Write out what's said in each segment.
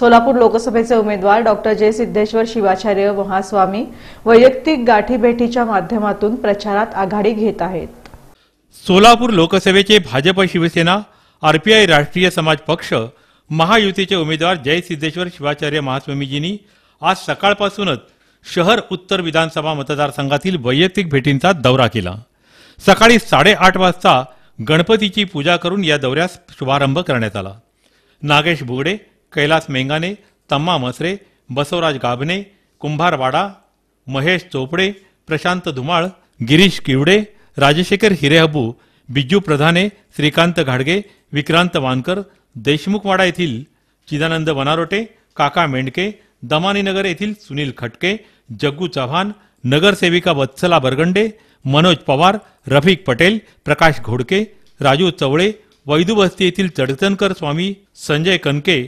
सोलापूर लोकसभेचे उमेदवार डॉक्टर जय सिद्धेश्वर शिवाचार्य महास्वामी वैयक्तिक गाठीभेटीच्या माध्यमातून प्रचारात आघाडी घेत आहेत. सोलापूर लोकसभेचे भाजप शिवसेना आरपीआय राष्ट्रीय समाज पक्ष महायुतीचे उमेदवार जय सिद्धेश्वर शिवाचार्य महास्वामीजींनी आज सकाळपासूनच शहर उत्तर विधानसभा मतदारसंघातील वैयक्तिक भेटींचा दौरा केला. सकाळी साडेआठ वाजता गणपतीची पूजा करून या दौऱ्यास शुभारंभ करण्यात आला. नागेश बुगडे कैलास मेंगाने तम्मा मसरे बसवराज गाभणे कुंभारवाडा महेश चोपडे प्रशांत धुमाळ गिरीश किवडे राजशेखर हिरेहबू बिज्जू प्रधाने श्रीकांत घाडगे विक्रांत वानकर देशमुखवाडा येथील चिदानंद वनारोटे काका मेंढके दमानीनगर येथील सुनील खटके जग्गू चव्हाण नगरसेविका वत्सला बरगंडे मनोज पवार रफिक पटेल प्रकाश घोडके राजू चवळे वैदुबस्ती येथील चडचणकर स्वामी संजय कनके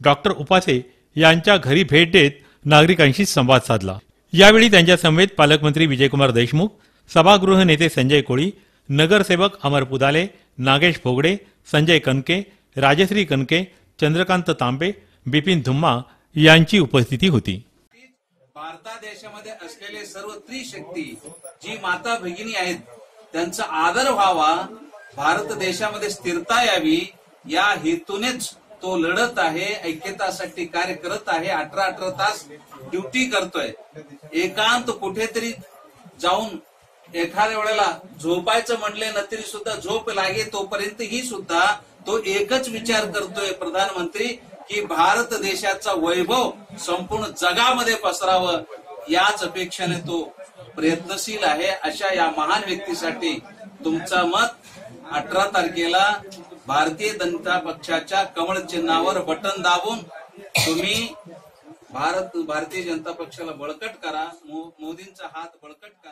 डॉक्टर उपासे यांच्या घरी भेट देत नागरिकांशी संवाद साधला. यावेळी त्यांच्या समवेत पालकमंत्री विजयकुमार देशमुख सभागृह नेते संजय कोळी नगरसेवक अमर पुदाले नागेश फोगडे संजय कनके राजश्री कनके चंद्रकांत तांबे बिपिन धुम्मा यांची उपस्थिती होती. भारता देशामध्ये असलेले सर्व त्रिशक्ती जी माता भगिनी आहेत त्यांचा आदर व्हावा भारत देशामध्ये स्थिरता यावी या हेतूनेच तो लढत आहे ऐक्यतासाठी कार्य करत आहे अठरा अठरा तास ड्युटी करतोय. एकांत कुठेतरी जाऊन एखाद्या वेळेला झोपायचं म्हणले न तरी सुद्धा झोप लागे तोपर्यंत ही सुद्धा तो एकच विचार करतोय प्रधानमंत्री की भारत देशाचा वैभव संपूर्ण जगामध्ये पसरावं याच अपेक्षेने तो प्रयत्नशील आहे. अशा या महान व्यक्तीसाठी तुमचा मत अठरा तारखेला भारतीय जनता पक्षाच्या कमळ चिन्हावर बटन दाबून तुम्ही भारत भारतीय जनता पक्षाला बळकट करा. मो- मोदींचा हात बळकट करा.